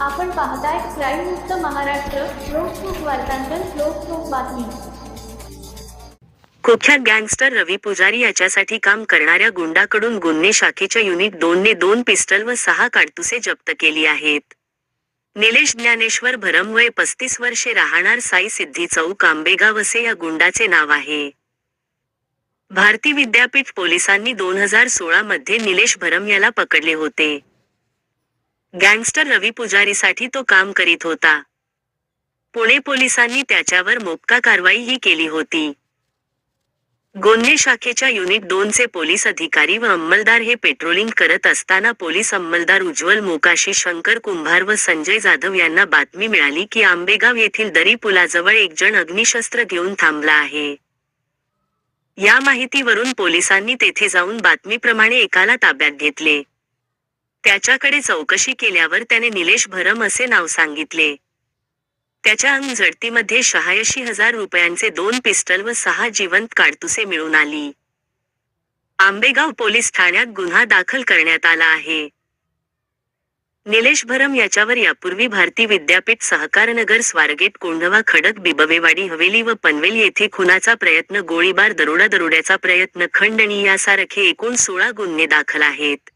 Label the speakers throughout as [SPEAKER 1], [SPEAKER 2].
[SPEAKER 1] आपण पाहताय क्राईम मुक्त महाराष्ट्र लोकसुख वार्तांकन लोकसुख बातमी.
[SPEAKER 2] कुख्यात गँगस्टर रवी पुजारी याच्यासाठी काम करणाऱ्या गुंडाकडून गुन्हे शाखेच्या युनिट दोनने दोन पिस्टल व सहा काडतुसे जप्त केली आहेत. निलेश ज्ञानेश्वर भरम वय पस्तीस वर्षे राहणार साई सिद्धी चौक आंबेगाव असे या गुंडाचे नाव आहे. भारती विद्यापीठ पोलिसांनी दोन हजार सोळा मध्ये निलेश भरम याला पकडले होते. गँगस्टर रवी पुजारीसाठी तो काम करीत होता. पुणे पोलिसांनी त्याच्यावर मोक्का कारवाईही केली होती. गोंदे शाखेच्या युनिट दोनचे पोलीस अधिकारी व अंमलदार हे पेट्रोलिंग करत असताना पोलीस अंमलदार उज्ज्वल मोकाशी शंकर कुंभार व संजय जाधव यांना बातमी मिळाली की आंबेगाव येथील दरी पुलाजवळ एक जण अग्निशस्त्र घेऊन थांबला आहे. या माहितीवरून पोलिसांनी तेथे जाऊन बातमीप्रमाणे एकाला ताब्यात घेतले. त्याच्याकडे चौकशी केल्यावर त्याने निलेश भरम असे नाव सांगितले. त्याच्या अंगझडतीमध्ये शहाऐंशी हजार रुपयांचे दोन पिस्टल व सहा जिवंत काडतुसे मिळून आली. आंबेगाव पोलीस ठाण्यात गुन्हा दाखल करण्यात आला आहे. निलेश भरम याच्यावर यापूर्वी भारती विद्यापीठ सहकारनगर स्वारगेट कोंढवा खडक बिबवेवाडी हवेली व पनवेल येथे खुनाचा प्रयत्न गोळीबार दरोडा दरोड्याचा प्रयत्न खंडणी यासारखे एकूण सोळा गुन्हे दाखल आहेत.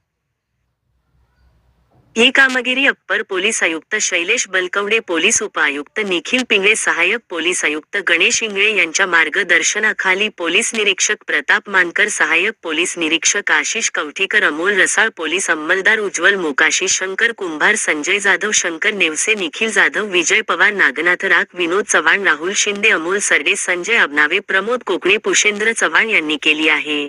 [SPEAKER 2] ही कामगिरी अप्पर पोलीस आयुक्त शैलेश बलकवडे पोलीस उपआयुक्त निखिल पिंगळे सहाय्यक पोलीस आयुक्त गणेश इंगळे यांच्या मार्गदर्शनाखाली पोलीस निरीक्षक प्रताप मानकर सहाय्यक पोलीस निरीक्षक आशिष कवठेकर अमोल रसाळ पोलीस अंमलदार उज्ज्वल मोकाशी शंकर कुंभार संजय जाधव शंकर नेवसे निखिल जाधव विजय पवार नागनाथ राख विनोद चव्हाण राहुल शिंदे अमोल सरडे संजय अबनावे प्रमोद कोकणे पुषेंद्र चव्हाण यांनी केली आहे.